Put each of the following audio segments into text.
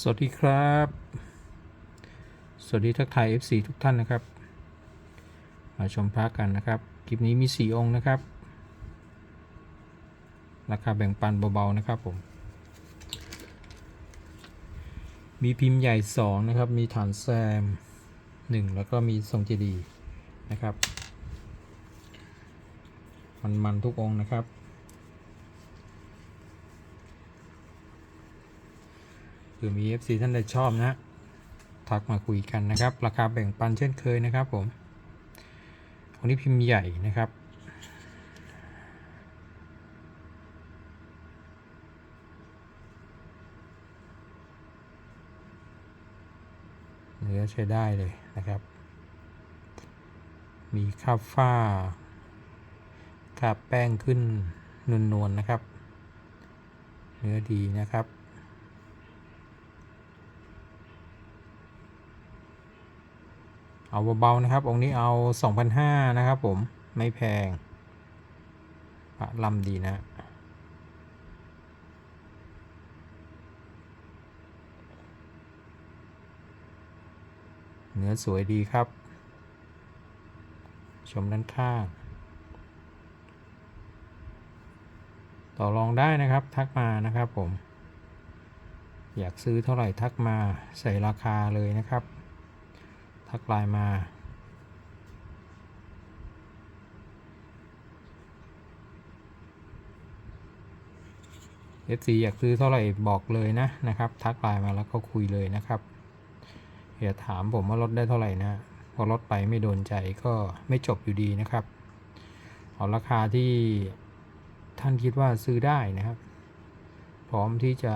สวัสดีครับ สวัสดีทักทาย FC ทุกท่านนะครับ มาชมพระกันนะครับ คลิปนี้มี 4 องค์นะครับ ราคาแบ่งปันเบาๆนะครับผม มีพิมพ์ใหญ่ 2 นะครับ มีฐานแซม 1 แล้วก็มีทรงเจดีย์นะครับ มัน ๆ ทุกองค์นะครับ หรือมี FC ท่านใดชอบนะ ทักมาคุยกันนะครับ ราคาแบ่งปันเช่นเคยนะครับผมของนี้พิมพ์ใหญ่นะครับเนื้อใช้ได้เลยนะครับ มีคราฝ้าคราแป้งขึ้นนวลๆนะครับ เนื้อดีนะครับ เอาเบาๆนะครับ องค์นี้เอา2,500นะครับผม ไม่แพงพระลำดีนะ เนื้อสวยดีครับ ชมด้านข้าง ต่อรองได้นะครับ ทักมานะครับผม อยากซื้อเท่าไหร่ทักมาใส่ราคาเลยนะครับ ทักไลน์มา FC อยากซื้อเท่าไหร่บอกเลยนะนะครับ ทักไลน์มาแล้วก็คุยเลยนะครับอย่าถามผมว่าลดได้เท่าไหร่นะพอลดไปไม่โดนใจก็ไม่จบอยู่ดีนะครับ เอาราคาที่ท่านคิดว่าซื้อได้นะครับ พร้อมที่จะ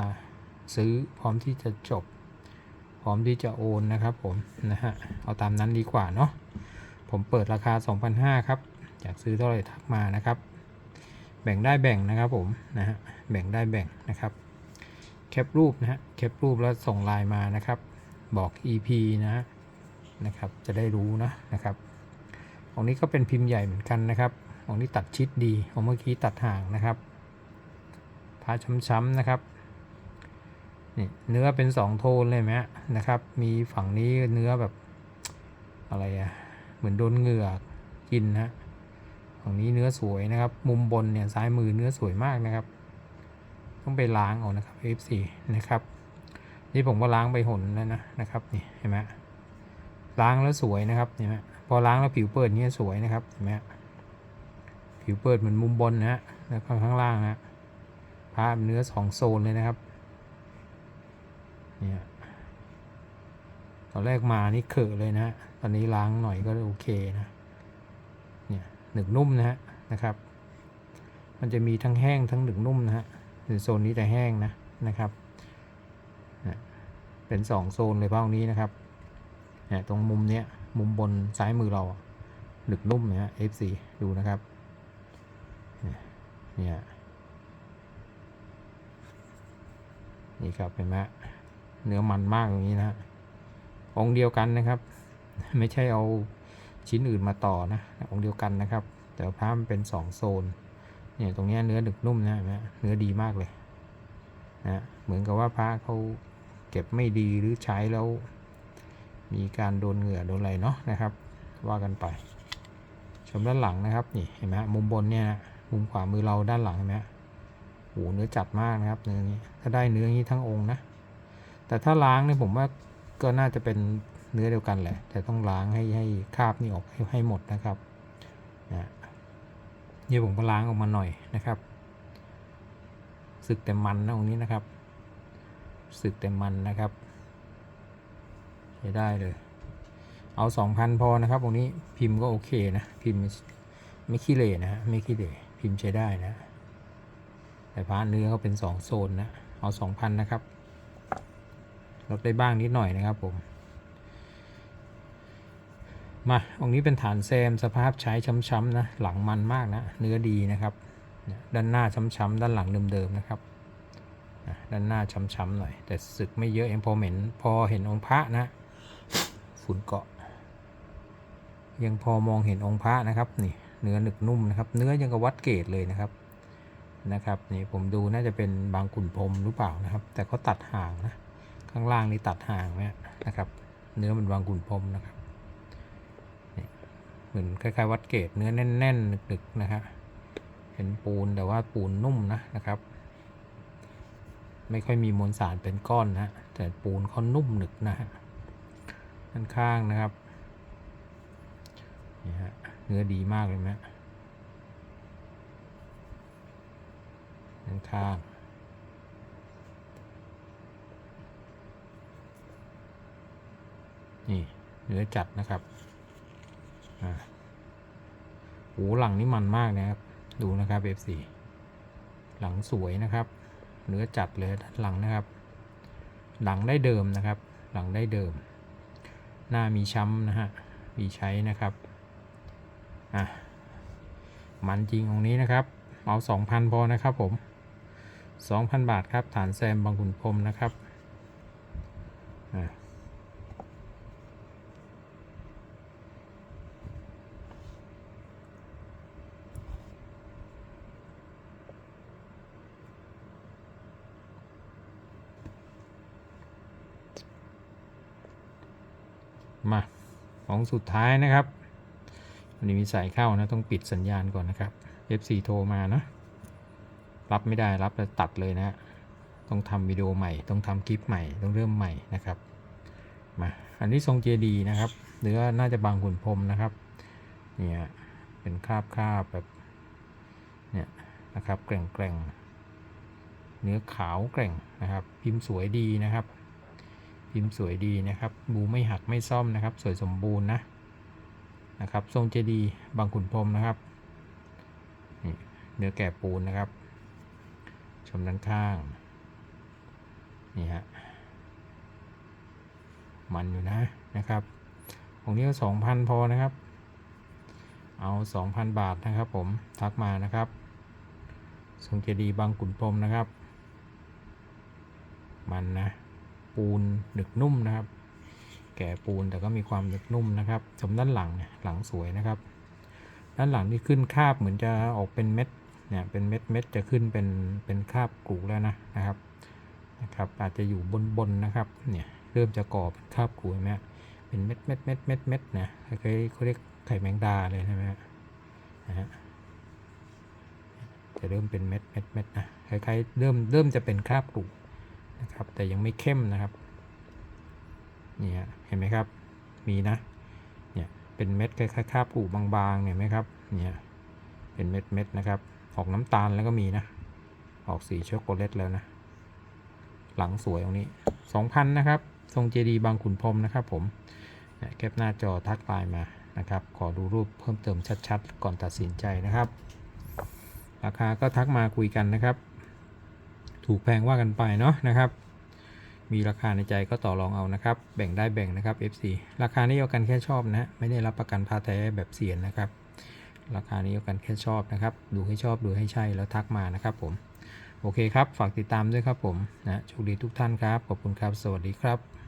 ซื้อพร้อมที่จะจบ พร้อมที่จะโอนนะครับผมนะฮะเอาตามนั้นดีกว่าเนาะผมเปิดราคา 2,500ครับอยากซื้อเท่าไหร่ทักมานะครับ แบ่งได้แบ่งนะครับผมนะฮะแบ่งได้แบ่งนะครับแคปรูปนะฮะแคปรูปแล้วส่งไลน์มานะครับ บอก EP นะฮะนะครับจะได้รู้นะนะครับของนี้ก็เป็นพิมพ์ใหญ่เหมือนกันนะครับของนี้ตัดชิดดีของเมื่อกี้ตัดห่างนะครับพาช้ำๆนะครับ นี่เนื้อเป็นสองโทนเลยไหมนะครับ มีฝั่งนี้เนื้อแบบอะไรอะเหมือนโดนเหงือกกินนะฝั่งนี้เนื้อสวยนะครับ มุมบนเนี่ยซ้ายมือเนื้อสวยมากนะครับ ต้องไปล้างเอานะครับ F4 นะครับ นี่ผมก็ล้างไปหนแล้วนะนะครับนี่เห็นไหมล้างแล้วสวยนะครับเห็นไหมพอล้างแล้วผิวเปิดเนี่ยสวยนะครับเห็นไหมผิวเปิดเหมือนมุมบนนะฮะแล้วก็ข้างล่างนะพาเนื้อสองโซนเลยนะครับ เนี่ยตอนแรกมานี่เขอะเลยนะ ตอนนี้ล้างหน่อยก็โอเคนะ เนี่ยหนึกนุ่มนะฮะนะครับ มันจะมีทั้งแห้งทั้งหนึกนุ่มนะฮะในโซนนี้จะแห้งนะนะครับเป็นสองโซนเลยเป้านี้นะครับเนี่ยตรงมุมเนี้ยมุมบนซ้ายมือเราหนึกนุ่มนะฮะ F4 ดูนะครับเนี่ยเนี่ยนี่ครับเห็นไหม เนื้อมันมากอย่างนี้นะฮะองค์เดียวกันนะครับ ไม่ใช่เอาชิ้นอื่นมาต่อนะองค์เดียวกันนะครับ แต่ว่ามันเป็นสองโซนเนี่ยตรงนี้เนื้อหนึกนุ่มนะเห็นไหมเนื้อดีมากเลยนะเหมือนกับว่าพระเขาเก็บไม่ดีหรือใช้แล้ว มีการโดนเหงื่อโดนอะไรเนาะนะครับ ว่ากันไป ชมด้านหลังนะครับนี่เห็นไหมมุมบนเนี่ยนะมุมขวามือเราด้านหลังเห็นไหมโอ้เนื้อจัดมากนะครับเนื้อนี้ถ้าได้เนื้อนี้ทั้งองค์นะ แต่ถ้าล้างเนี่ยผมว่าก็น่าจะเป็นเนื้อเดียวกันแหละ แต่ต้องล้างให้ให้คราบนี่ออกให้ให้หมดนะครับนะนี่ผมก็ล้างออกมาหน่อยนะครับ สึกแต่มันนะองนี้นะครับ สึกแต่มันนะครับใช้ได้เลย เอาสองพันพอนะครับองนี้พิมพ์ก็โอเคนะ พิมพ์ไม่ขี้เหร่นะไม่ขี้เหร่พิมพ์ใช้ได้นะ แต่พาเนื้อเขาเป็นสองโซนนะ เอาสองพันนะครับ ลดได้บ้างนิดหน่อยนะครับผม มาองค์นี้เป็นฐานแซมสภาพใช้ช้ำๆนะ หลังมันมากนะ เนื้อดีนะครับ ด้านหน้าช้ำๆด้านหลังเดิมๆนะครับด้านหน้าช้ำๆหน่อย แต่สึกไม่เยอะเองพอเห็นพอเห็นองค์พระนะ ฝุ่นเกาะ ยังพอมองเห็นองค์พระนะครับนี่เนื้อหนึกนุ่มนะครับ เนื้อยังกับวัดเกรดเลยนะครับนะครับนี่ผมดูน่าจะเป็นบางขุนพรมหรือเปล่านะครับ แต่เขาตัดห่างนะ ข้างล่างนี่ตัดห่างเนี่ยนะครับ เนื้อมันวางกุ่นพรมนะครับเหมือนคล้ายๆ วัดเกตเนื้อแน่นๆหนึกๆนะฮะเป็นปูนแต่ว่าปูนนุ่มนะนะครับ ไม่ค่อยมีมวลสารเป็นก้อนนะแต่ปูนเขานุ่มหนึกนะฮะด้านข้างนะครับนี่ฮะเนื้อดีมากเลยไหมด้านข้าง นี่เนื้อจัดนะครับอ่าหูหลังนี่มันมากนะครับ ดูนะครับ F4 หลังสวยนะครับ เนื้อจัดเลยด้านหลังนะครับ หลังได้เดิมนะครับ หลังได้เดิม หน้ามีช้ำนะฮะมีใช้นะครับอะมันจริงองนี้นะครับ เอา 2,000 พอนะครับผม 2,000 บาทครับ ฐานแซมบางขุนพรมนะครับอะ มาของสุดท้ายนะครับวันนี้มีสายเข้านะต้องปิดสัญญาณก่อนนะครับ F4 โทรมานะรับไม่ได้รับแล้วตัดเลยนะต้องทำวิดีโอใหม่ ต้องทำคลิปใหม่ต้องเริ่มใหม่นะครับมาอันนี้ทรงเจดีนะครับเนื้อน่าจะบางขุนพรมนะครับเนี่ยเป็นคราบคราบแบบเนี่ยนะครับแกร่งแกร่งเนื้อขาวแกร่งนะครับ พิมพ์สวยดีนะครับ พิมพ์สวยดีนะครับบูไม่หักไม่ซ่อมนะครับ สวยสมบูรณ์นะนะครับ ทรงเจดีย์บางขุนพรมนะครับเนื้อแก่ปูนนะครับ ชมด้านข้างนี่ฮะมันอยู่นะนะครับของนี้ก็สองพันพอนะครับ เอาสองพันบาทนะครับ ผมทักมานะครับทรงเจดีย์บางขุนพรมนะครับ มันนะ ปูนหนึกนุ่มนะครับ แก่ปูนแต่ก็มีความหนึกนุ่มนะครับชมด้านหลังเนี่ยหลังสวยนะครับ ด้านหลังที่ขึ้นคราบเหมือนจะออกเป็นเม็ดเนี่ยเป็นเม็ดเม็ดจะขึ้นเป็นเป็นคราบกรูแล้วนะนะครับนะครับ อาจจะอยู่บนบนนะครับเนี่ยเริ่มจะก่อเป็นคราบกรูไหมเป็นเม็ดเม็ดเม็ดเม็ดเม็ดนะคล้ายๆเขาเรียกไข่แมงดาเลยใช่ไหมฮะนะฮะจะเริ่มเป็นเม็ดเม็ดเม็ดนะคล้ายๆเริ่มเริ่มจะเป็นคราบกรู นะครับ แต่ยังไม่เข้มนะครับนี่ฮะเห็นไหมครับ มีนะ เนี่ย เป็นเม็ดคล้ายๆคาบปูบางๆ เนี่ยไหมครับ เนี่ย เป็นเม็ดเม็ดๆนะครับ ออกน้ำตาลแล้วก็มีนะ ออกสีช็อกโกแลตแล้วนะ หลังสวยตรงนี้2,000นะครับ ทรงเจดีบางขุนพรมนะครับผมเนี่ยแคปหน้าจอทักไลน์มานะครับ ขอดูรูปเพิ่มเติมชัดๆ ก่อนตัดสินใจนะครับ ราคาก็ทักมาคุยกันนะครับ ถูกแพงว่ากันไปเนาะนะครับ มีราคาในใจก็ต่อรองเอานะครับ แบ่งได้แบ่งนะครับ FC ราคานี้เอากันแค่ชอบนะไม่ได้รับประกันพาแท้แบบเสียนนะครับ ราคานี้เอากันแค่ชอบนะครับ ดูให้ชอบดูให้ใช่แล้วทักมานะครับผมโอเคครับ ฝากติดตามด้วยครับผมนะโชคดีทุกท่านครับ ขอบคุณครับ สวัสดีครับ